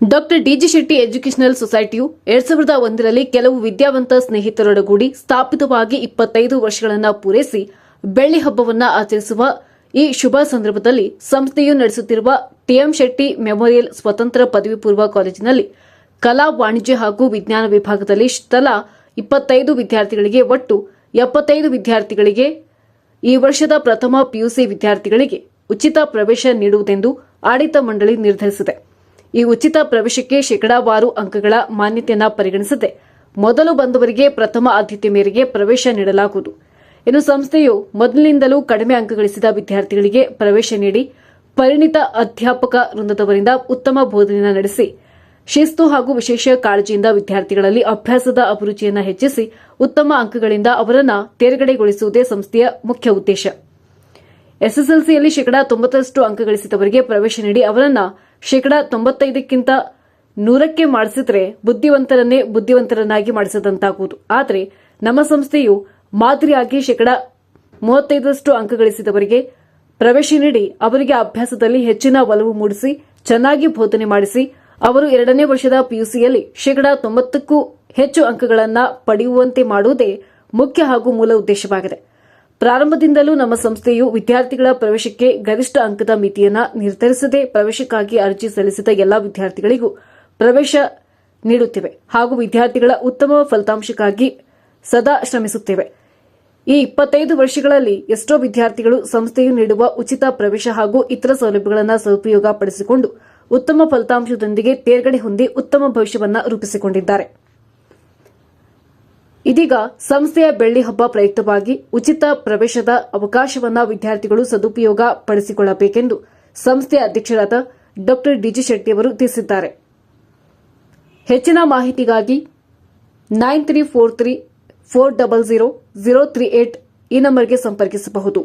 Doctor D G Shetty educational ಸೊಸೈಟಿಯು ಎರಡ್ ಸಾವಿರದ ಒಂದರಲ್ಲಿ ಕೆಲವು ವಿದ್ಯಾವಂತ ಸ್ನೇಹಿತರೊಡಗೂಡಿ ಸ್ಥಾಪಿತವಾಗಿ ಇಪ್ಪತ್ತೈದು ವರ್ಷಗಳನ್ನು ಪೂರೈಸಿ ಬೆಳ್ಳಿ ಹಬ್ಬವನ್ನು ಆಚರಿಸುವ ಈ ಶುಭ ಸಂದರ್ಭದಲ್ಲಿ ಸಂಸ್ಥೆಯು ನಡೆಸುತ್ತಿರುವ ಟಿಎಂ ಶೆಟ್ಟಿ ಮೆಮೋರಿಯಲ್ ಸ್ವತಂತ್ರ ಪದವಿ ಪೂರ್ವ ಕಾಲೇಜಿನಲ್ಲಿ ಕಲಾ, ವಾಣಿಜ್ಯ ಹಾಗೂ ವಿಜ್ಞಾನ ವಿಭಾಗದಲ್ಲಿ ತಲಾ ಇಪ್ಪತ್ತೈದು ವಿದ್ಯಾರ್ಥಿಗಳಿಗೆ ಒಟ್ಟು ಎಪ್ಪತ್ತೈದು ವಿದ್ಯಾರ್ಥಿಗಳಿಗೆ ಈ ವರ್ಷದ ಪ್ರಥಮ ಪಿಯುಸಿ ವಿದ್ಯಾರ್ಥಿಗಳಿಗೆ ಉಚಿತ ಪ್ರವೇಶ ನೀಡುವುದೆಂದು ಆಡಳಿತ ಮಂಡಳಿ ನಿರ್ಧರಿಸಿದೆ. ಈ ಉಚಿತ ಪ್ರವೇಶಕ್ಕೆ ಶೇಕಡಾವಾರು ಅಂಕಗಳ ಮಾನ್ಯತೆಯನ್ನು ಪರಿಗಣಿಸದೆ ಮೊದಲು ಬಂದವರಿಗೆ ಪ್ರಥಮ ಆದ್ಯತೆ ಮೇರೆಗೆ ಪ್ರವೇಶ ನೀಡಲಾಗುವುದು. ಇನ್ನು ಸಂಸ್ಥೆಯು ಮೊದಲಿನಿಂದಲೂ ಕಡಿಮೆ ಅಂಕಗಳಿಸಿದ ವಿದ್ಯಾರ್ಥಿಗಳಿಗೆ ಪ್ರವೇಶ ನೀಡಿ ಪರಿಣಿತ ಅಧ್ಯಾಪಕ ವೃಂದದವರಿಂದ ಉತ್ತಮ ಬೋಧನೆ ನಡೆಸಿ, ಶಿಸ್ತು ಹಾಗೂ ವಿಶೇಷ ಕಾಳಜಿಯಿಂದ ವಿದ್ಯಾರ್ಥಿಗಳಲ್ಲಿ ಅಭ್ಯಾಸದ ಅಭಿರುಚಿಯನ್ನು ಹೆಚ್ಚಿಸಿ ಉತ್ತಮ ಅಂಕಗಳಿಂದ ಅವರನ್ನು ತೇರ್ಗಡೆಗೊಳಿಸುವುದೇ ಸಂಸ್ಥೆಯ ಮುಖ್ಯ ಉದ್ದೇಶ. ಎಸ್ಎಸ್ಎಲ್ಸಿಯಲ್ಲಿ ಶೇಕಡಾ ತೊಂಬತ್ತರಷ್ಟು ಅಂಕ ಗಳಿಸಿದವರಿಗೆ ಪ್ರವೇಶ ನೀಡಿ ಅವರನ್ನ ಶೇಕಡಾ ತೊಂಬತ್ತೈದಕ್ಕಿಂತ ನೂರಕ್ಕೆ ಮಾಡಿಸಿದ್ರೆ ಬುದ್ಧಿವಂತರನ್ನೇ ಬುದ್ಧಿವಂತರನ್ನಾಗಿ ಮಾಡಿಸಿದಂತಾಗುವುದು. ಆದರೆ ನಮ್ಮ ಸಂಸ್ಥೆಯು ಮಾದರಿಯಾಗಿ ಶೇಕಡಾ ಮೂವತ್ತೈದರಷ್ಟು ಅಂಕ ಗಳಿಸಿದವರಿಗೆ ಪ್ರವೇಶ ನೀಡಿ ಅವರಿಗೆ ಅಭ್ಯಾಸದಲ್ಲಿ ಹೆಚ್ಚಿನ ಒಲವು ಮೂಡಿಸಿ, ಚೆನ್ನಾಗಿ ಬೋಧನೆ ಮಾಡಿಸಿ, ಅವರು ಎರಡನೇ ವರ್ಷದ ಪಿಯುಸಿಯಲ್ಲಿ ಶೇಕಡಾ ತೊಂಬತ್ತಕ್ಕೂ ಹೆಚ್ಚು ಅಂಕಗಳನ್ನು ಪಡೆಯುವಂತೆ ಮಾಡುವುದೇ ಮುಖ್ಯ ಹಾಗೂ ಮೂಲ ಉದ್ದೇಶವಾಗಿದೆ. ಪ್ರಾರಂಭದಿಂದಲೂ ನಮ್ಮ ಸಂಸ್ಥೆಯು ವಿದ್ಯಾರ್ಥಿಗಳ ಪ್ರವೇಶಕ್ಕೆ ಗರಿಷ್ಠ ಅಂಕದ ಮಿತಿಯನ್ನು ನಿರ್ಧರಿಸದೆ ಪ್ರವೇಶಕ್ಕಾಗಿ ಅರ್ಜಿ ಸಲ್ಲಿಸಿದ ಎಲ್ಲಾ ವಿದ್ಯಾರ್ಥಿಗಳಿಗೂ ಪ್ರವೇಶ ನೀಡುತ್ತಿವೆ ಹಾಗೂ ವಿದ್ಯಾರ್ಥಿಗಳ ಉತ್ತಮ ಫಲಿತಾಂಶಕ್ಕಾಗಿ ಸದಾ ಶ್ರಮಿಸುತ್ತೇವೆ. ಈ ಇಪ್ಪತ್ತೈದು ವರ್ಷಗಳಲ್ಲಿ ಎಷ್ಟೋ ವಿದ್ಯಾರ್ಥಿಗಳು ಸಂಸ್ಥೆಯು ನೀಡುವ ಉಚಿತ ಪ್ರವೇಶ ಹಾಗೂ ಇತರ ಸೌಲಭ್ಯಗಳನ್ನು ಸದುಪಯೋಗ ಪಡಿಸಿಕೊಂಡು ಉತ್ತಮ ಫಲಿತಾಂಶದೊಂದಿಗೆ ತೇರ್ಗಡೆ ಹೊಂದಿ ಉತ್ತಮ ಭವಿಷ್ಯವನ್ನು ರೂಪಿಸಿಕೊಂಡಿದ್ದಾರೆ. ಇದೀಗ ಸಂಸ್ಥೆಯ ಬೆಳ್ಳಿ ಹಬ್ಬ ಪ್ರಯುಕ್ತವಾಗಿ ಉಚಿತ ಪ್ರವೇಶದ ಅವಕಾಶವನ್ನು ವಿದ್ಯಾರ್ಥಿಗಳು ಸದುಪಯೋಗ ಪಡಿಸಿಕೊಳ್ಳಬೇಕೆಂದು ಸಂಸ್ಥೆಯ ಅಧ್ಯಕ್ಷರಾದ ಡಾ ಡಿಜಿ ಶೆಟ್ಟಿಯವರು ತಿಳಿಸಿದ್ದಾರೆ. ಹೆಚ್ಚಿನ ಮಾಹಿತಿಗಾಗಿ nine three four three four double zero zero three eight ಈ ನಂಬರ್ಗೆ ಸಂಪರ್ಕಿಸಬಹುದು.